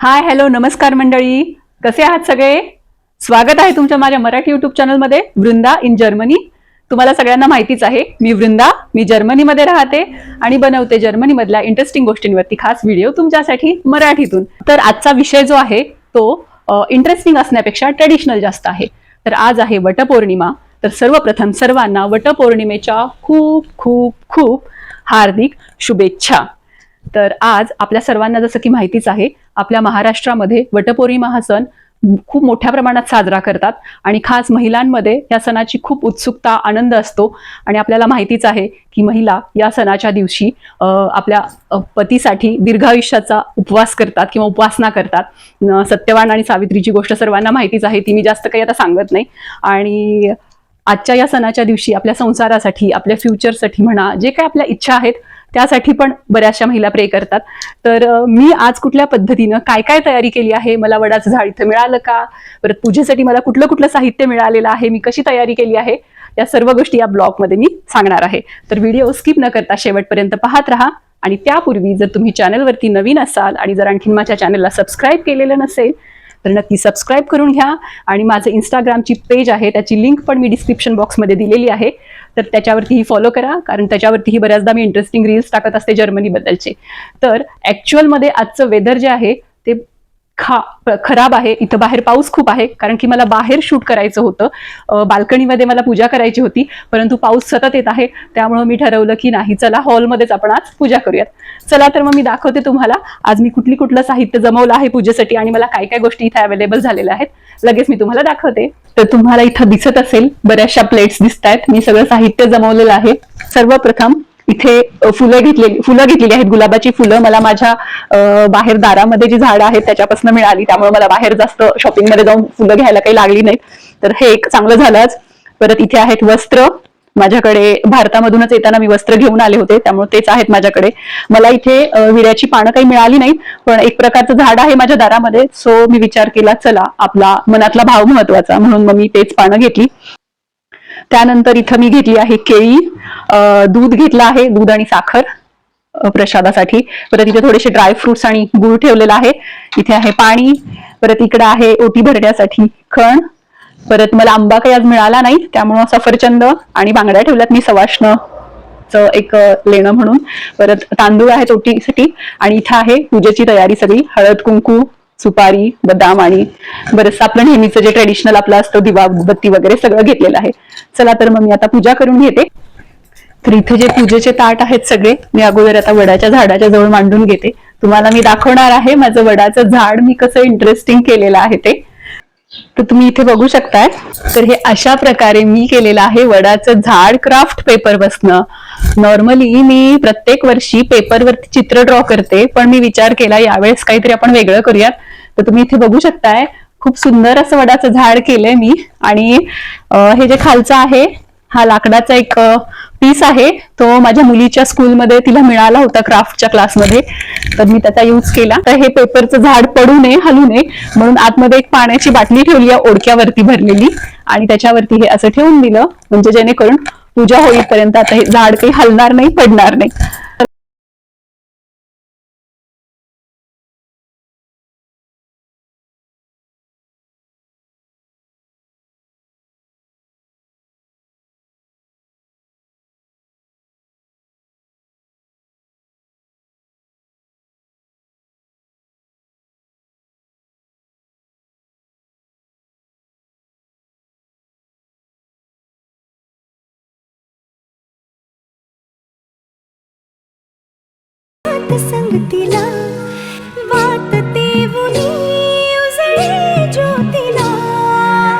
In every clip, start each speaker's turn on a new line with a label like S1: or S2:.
S1: Hi hello नमस्कार मंडळी. कसे आहात सगळे? स्वागत आहे तुमच्या माझ्या मराठी युट्यूब चॅनलमध्ये वृंदा इन जर्मनी तुम्हाला सगळ्यांना माहितीच आहे मी वृंदा मी जर्मनीमध्ये राहते आणि बनवते जर्मनीमधल्या इंटरेस्टिंग गोष्टींवरती खास व्हिडिओ तुमच्यासाठी मराठीतून. तर आजचा विषय जो आहे तो इंटरेस्टिंग असण्यापेक्षा ट्रेडिशनल जास्त आहे. तर आज आहे वटपौर्णिमा. तर सर्वप्रथम सर्वांना वटपौर्णिमेच्या खूप खूप खूप हार्दिक शुभेच्छा. तर आज आपल्या सर्वांना जसं की माहितीच आहे आपल्या महाराष्ट्रामध्ये वटपौर्णिमा हा सण खूप मोठ्या प्रमाणात साजरा करतात आणि खास महिलांमध्ये या सणाची खूप उत्सुकता आनंद असतो. आणि आपल्याला माहितीच आहे की महिला या सणाच्या दिवशी आपल्या पतीसाठी दीर्घायुष्याचा उपवास करतात किंवा उपासना करतात. सत्यवान आणि सावित्रीची गोष्ट सर्वांना माहितीच आहे ती मी जास्त काही आता सांगत नाही. आणि आजच्या या सणाच्या दिवशी आपल्या संसारासाठी आपल्या फ्युचरसाठी म्हणा जे काही आपल्या इच्छा आहेत त्यासाठी पण बऱ्याचशा महिला प्रे करतात. तर मी आज कुठल्या पद्धतीनं काय काय तयारी केली आहे? मला वडाचं झाड इथं मिळालं का? परत पूजेसाठी मला कुठलं कुठलं साहित्य मिळालेलं आहे? मी कशी तयारी केली आहे? या सर्व गोष्टी या ब्लॉगमध्ये मी सांगणार आहे. तर व्हिडिओ स्किप न करता शेवटपर्यंत पाहत राहा आणि त्यापूर्वी जर तुम्ही चॅनलवरती नवीन असाल आणि जर आणखीन माझ्या चॅनलला सबस्क्राईब केलेलं नसेल तर नक्की सबस्क्राईब करून घ्या. आणि माझं इंस्टाग्रामची पेज आहे त्याची लिंक पण मी डिस्क्रिप्शन बॉक्समध्ये दिलेली आहे. तर त्याच्यावरतीही फॉलो करा कारण त्याच्यावरतीही बऱ्याचदा मी इंटरेस्टिंग रील्स टाकत असते जर्मनीबद्दलचे तर ॲक्च्युअलमध्ये आजचं वेदर जे आहे ते खा खराब आहे इथं बाहेर पाऊस खूप आहे कारण की मला बाहेर शूट करायचं होतं. बाल्कनीमध्ये मला पूजा करायची होती परंतु पाऊस सतत येत आहे त्यामुळं मी ठरवलं की नाही चला हॉलमध्येच आपण आज पूजा करूयात. चला तर मग मी दाखवते तुम्हाला आज मी कुठली कुठलं साहित्य जमवलं आहे पूजेसाठी आणि मला काय काय गोष्टी इथे अवेलेबल झालेल्या आहेत लगेच मी तुम्हाला दाखवते. तर तुम्हाला इथं दिसत असेल बऱ्याचशा प्लेट्स दिसत आहेत मी सगळं साहित्य जमवलेलं आहे. सर्वप्रथम इथे फुलं घेतलेली फुलं घेतलेली आहेत. गुलाबाची फुलं मला माझ्या बाहेर दारामध्ये जी झाडं आहेत त्याच्यापासून मिळाली. त्यामुळे मला बाहेर जास्त शॉपिंगमध्ये जाऊन फुलं घ्यायला काही लागली नाहीत. तर हे एक चांगलं झालंच परत इथे आहेत वस्त्र. माझ्याकडे भारतामधूनच येताना मी वस्त्र घेऊन आले होते. त्यामुळे तेच आहेत माझ्याकडे. मला इथे विड्याची पानं काही मिळाली नाहीत. पण एक प्रकारचं झाड आहे माझ्या दारामध्ये. सो मी विचार केला चला आपला मनातला भाव महत्त्वाचा. म्हणून मग मी तेच पानं घेतली. त्यानंतर इथं मी घेतली आहे केळी दूध घेतलं आहे दूध आणि साखर प्रसादासाठी. परत इथे थोडेसे ड्रायफ्रुट्स आणि गुळ ठेवलेला आहे. इथे आहे पाणी परत इकडे आहे ओटी भरण्यासाठी खण परत मला आंबा काही आज मिळाला नाही त्यामुळं सफरचंद आणि बांगड्या ठेवल्यात मी सवाष्ण च एक लेणं म्हणून. परत तांदूळ आहे चोटीसाठी आणि इथं आहे पूजेची तयारी सगळी हळद कुंकू सुपारी बदाम आणि बरंच आपलं नेहमीचं जे ट्रेडिशनल आपलं असतं दिवा बत्ती वगैरे सगळं घेतलेलं आहे. चला तर मग मी आता पूजा करून घेते. तर इथे जे पूजेचे ताट आहेत सगळे मी अगोदर आता वडाच्या झाडाच्या जवळ मांडून घेते. तुम्हाला मी दाखवणार आहे माझं वडाचं झाड मी कसं इंटरेस्टिंग केलेलं आहे ते. तर तुम्ही इथे बघू शकताय तर हे अशा प्रकारे मी केलेलं आहे. वडाचं झाड क्राफ्ट पेपर बसणं. नॉर्मली मी प्रत्येक वर्षी पेपरवरती चित्र ड्रॉ करते पण मी विचार केला यावेळेस काहीतरी आपण वेगळं करूयात. तर तुम्ही इथे बघू शकताय खूप सुंदर असं वडाचं झाड केलंय मी. आणि हे जे खालचं आहे हा लाकडाचा एक पीस आहे. तो माझ्या मुलीच्या स्कूलमध्ये तिला मिळाला होता क्राफ्टच्या क्लासमध्ये तर मी त्याचा यूज केला. तर हे पेपरचं झाड पडू नये हलू नये. म्हणून आतमध्ये एक पाण्याची बाटली ठेवली आहे ओडक्यावरती भरलेली. आणि त्याच्यावरती हे असं ठेवून दिलं. म्हणजे जेणेकरून पूजा होईपर्यंत आता हे झाड काही हलणार नाही पडणार नाही.
S2: संगतीला वाट देऊनी उजळे ज्योतीला.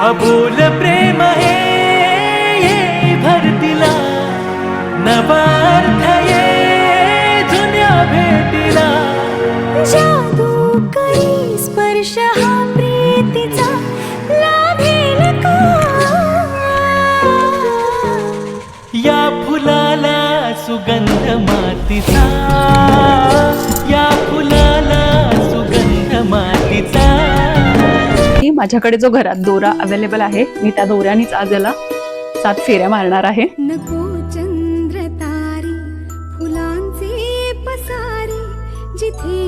S3: अबोल प्रेम हे ये भरतीला नवार्थ ये जुन्या भेटीला.
S2: जादू करी स्पर्श हा प्रीतीचा लाभेल का?
S3: या फुलाला सुगंध मातीचा
S1: माझ्याकडे जो घरात दोरा अवेलेबल आहे मी त्या दोऱ्यानेच आज याला सात फेऱ्या मारणार आहे.
S2: नको चंद्र तारी फुलांचे पसारी जिथे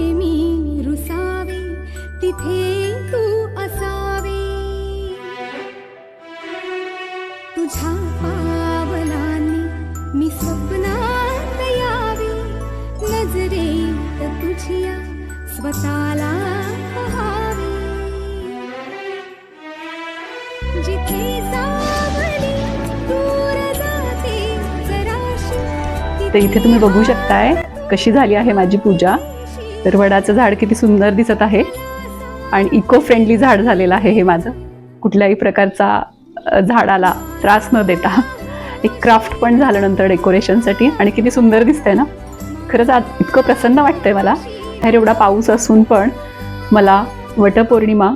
S1: तर इथे तुम्ही बघू शकताय कशी झाली आहे माझी पूजा. तर वडाचं झाड किती सुंदर दिसत आहे. आणि इको फ्रेंडली झाड झालेलं आहे हे माझं. कुठल्याही प्रकारचा झाडाला त्रास न देता. एक क्राफ्ट पण झालं नंतर डेकोरेशनसाठी आणि किती सुंदर दिसतंय ना. खरंच आज इतकं प्रसन्न वाटतंय मला. बाहेर एवढा पाऊस असून पण मला वटपौर्णिमा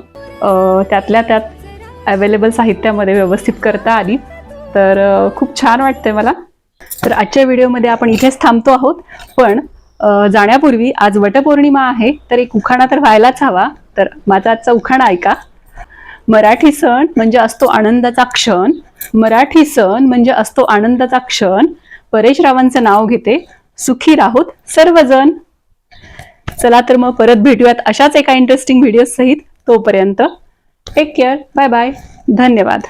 S1: त्यातल्या त्यात अवेलेबल साहित्यामध्ये व्यवस्थित करता आली. तर खूप छान वाटतंय मला. तर आजच्या व्हिडिओमध्ये आपण इथेच थांबतो आहोत. पण जाण्यापूर्वी आज वटपौर्णिमा आहे तर एक उखाणा तर व्हायलाच हवा. तर माझा आजचा उखाणा ऐका. मराठी सण म्हणजे असतो आनंदाचा क्षण. मराठी सण म्हणजे असतो आनंदाचा क्षण. परेश रावांचं नाव घेते. सुखी राहोत सर्वजण. चला तर मग परत भेटूयात अशाच एका इंटरेस्टिंग व्हिडिओ सहित. तोपर्यंत टेक केअर बाय बाय धन्यवाद.